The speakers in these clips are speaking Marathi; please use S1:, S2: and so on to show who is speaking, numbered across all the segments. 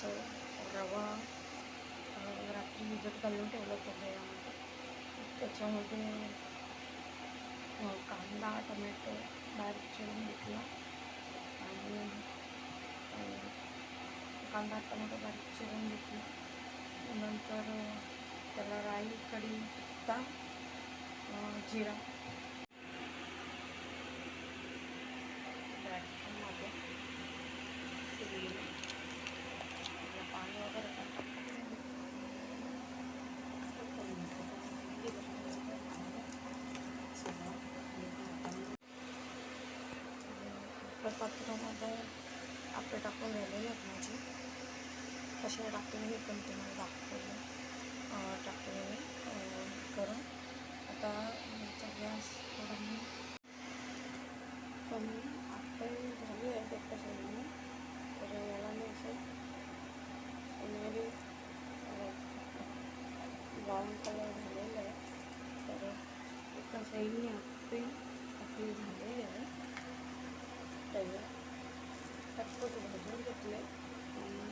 S1: चव रवा रात्री भिजत घालून ठेवलं होतं यामध्ये त्याच्यामध्ये कांदा टोमॅटो बारीक चिरून घेतला. आणि कांदा टोमॅटो बारीक चिरून घेतला. नंतर त्याला राई कढी जिरा पात्रामध्ये आपले टाकून झालेले आहेत माझे. कसे टाकून हे पण तुम्हाला दाखवले. टाकलेले करून आता याचा गॅस थोडा मी कमी आपण झाले आहे एका तर याला मी असं सोनेरी ब्राऊन कलर झालेला आहे. तर एका साईडने आपली झाली आहे तयार पटपट भाजून घेतले आणि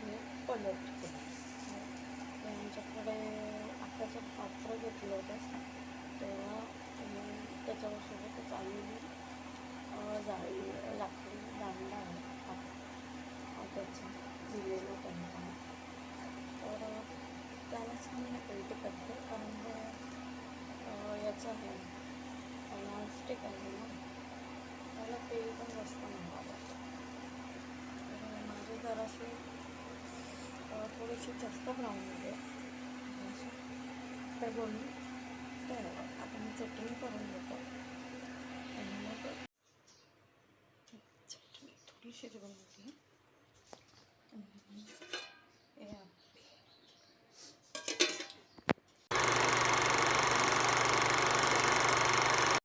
S1: हे पलट केलं तर आमच्याकडे आताचं पात्र घेतलं होतं तेव्हा मी त्याच्यासोबतच आलेली जाळी लाकडी दांडा आहे. हा त्याचा दिलेलं त्यांना तर त्यालाच मी पलटी करते कारण याचं आहे नॉनस्टिक आहे ना त्याला तेल पण जास्त महाग आहे तर माझे थोडेसे जास्त ब्राऊन मध्ये. तर बोलून तर आपण चटणी करून घेतो. आणि मग चटणी थोडीशी बनवते